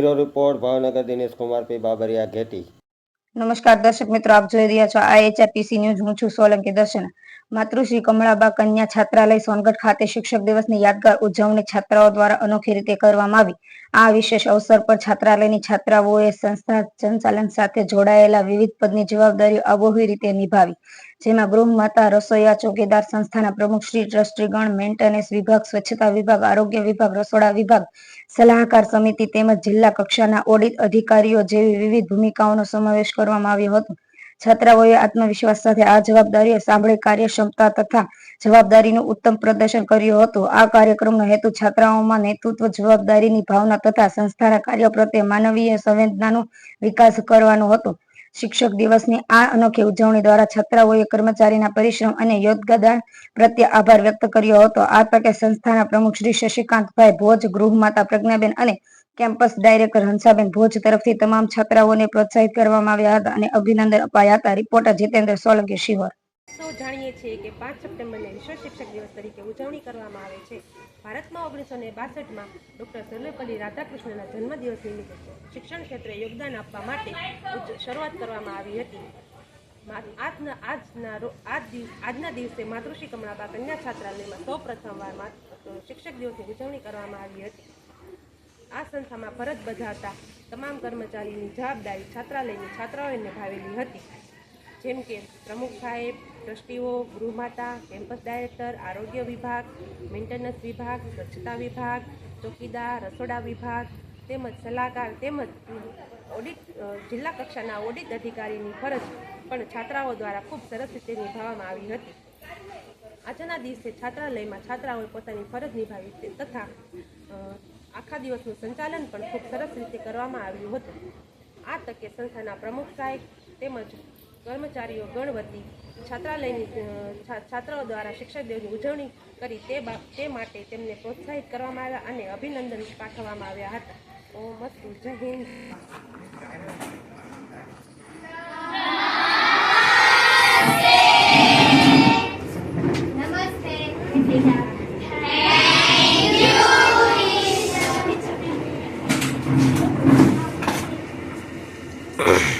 Bureau report, Bhavnagar Dinesh Kumar P Babariya Gheti. નમસ્કાર દર્શક મિત્રો, આપ જોઈ રહ્યા છો આ ન્યૂઝ. હું છું સોલંકી દર્શન. માતૃશ્રી કમળાબા કન્યા છાત્રાલય સોનગઢ ખાતે શિક્ષક દિવસની યાદગાર ઉજવણી છાત્રાઓ દ્વારા અનોખી રીતે કરવામાં આવી. આ વિશેષ અવસર પર છાત્રાલયની છાત્રાઓએ સંસ્થા સંચાલન સાથે જોડાયેલા વિવિધ પદની જવાબદારીઓ અબોહી રીતે નિભાવી. જેમાં ગૃહમાતા રસોઈયા ચોકીદાર સંસ્થાના પ્રમુખ શ્રી ટ્રસ્ટીગણ, મેન્ટેનન્સ વિભાગ, સ્વચ્છતા વિભાગ, આરોગ્ય વિભાગ, રસોડા વિભાગ, સલાહકાર સમિતિ તેમજ જિલ્લા કક્ષાના ઓડિટ અધિકારીઓ જેવી વિવિધ ભૂમિકાઓનો સમાવેશ કરવામાં આવ્યો હતો. છાત્રાઓએ આત્મવિશ્વાસ સાથે આ જવાબદારીઓ સાંભળી કાર્યક્ષમતા તથા જવાબદારીનું ઉત્તમ પ્રદર્શન કર્યું હતું. આ કાર્યક્રમનો હેતુ છાત્રાઓમાં નેતૃત્વ, જવાબદારીની ભાવના તથા સંસ્થાના કાર્ય પ્રત્યે માનવીય સંવેદનાનો વિકાસ કરવાનો હતો. શિક્ષક દિવસની આ અનોખી ઉજવણી દ્વારા છાત્રાઓએ કર્મચારીના પરિશ્રમ અને યોગદાન પ્રત્યે આભાર વ્યક્ત કર્યો હતો. આ તકે સંસ્થાના પ્રમુખ શ્રી શશિકાંતભાઈ ભોજ ગૃહમાતા પ્રજ્ઞાબેન અને કેમ્પસ ડાયરેક્ટર હંસાબેન ભોજ તરફથી તમામ છાત્રાઓને પ્રોત્સાહિત કરવામાં આવ્યા હતા અને અભિનંદન અપાયા હતા. રિપોર્ટર જીતેન્દ્ર સોલંકી, શિહોર. સૌ જાણીએ છીએ કે પાંચ સપ્ટેમ્બરને વિશ્વ શિક્ષક દિવસ તરીકે ઉજવણી કરવામાં આવે છે. ભારતમાં ઓગણીસો ને બાસઠમાં ડૉક્ટર સર્વેપલ્લી રાધાકૃષ્ણના જન્મદિવસ નિમિત્તે શિક્ષણ ક્ષેત્રે યોગદાન આપવા માટે શરૂઆત કરવામાં આવી હતી. આજના આજના આજ દિવસ આજના દિવસે માતૃશ્રી કમળાબા કન્યા છાત્રાલયમાં સૌ પ્રથમવાર શિક્ષક દિવસની ઉજવણી કરવામાં આવી હતી. આ સંસ્થામાં ફરજ બજાવતા તમામ કર્મચારીની જવાબદારી છાત્રાલયની છાત્રાઓએ નિભાવેલી હતી. જેમ કે પ્રમુખ સાહેબ, ટ્રસ્ટીઓ, ગૃહમાતા, કેમ્પસ ડાયરેક્ટર, આરોગ્ય વિભાગ, મેન્ટેનન્સ વિભાગ, સ્વચ્છતા વિભાગ, ચોકીદાર, રસોડા વિભાગ તેમજ સલાહકાર તેમજ ઓડિટ જિલ્લા કક્ષાના ઓડિટ અધિકારીની ફરજ પણ છાત્રાઓ દ્વારા ખૂબ સરસ રીતે નિભાવવામાં આવી હતી. આજના દિવસે છાત્રાલયમાં છાત્રાઓએ પોતાની ફરજ નિભાવી તથા આખા દિવસનું સંચાલન પણ ખૂબ સરસ રીતે કરવામાં આવ્યું હતું. આ તકે સંસ્થાના પ્રમુખ સાહેબ તેમજ કર્મચારીઓ ગણ વતી છાત્રાલયની છાત્રો દ્વારા શિક્ષક દિવસની ઉજવણી કરી તે તે માટે તેમને પ્રોત્સાહિત કરવામાં આવ્યા અને અભિનંદન પાઠવવામાં આવ્યા હતા. ઓમ અસ્તુ જય હિન્દ. શું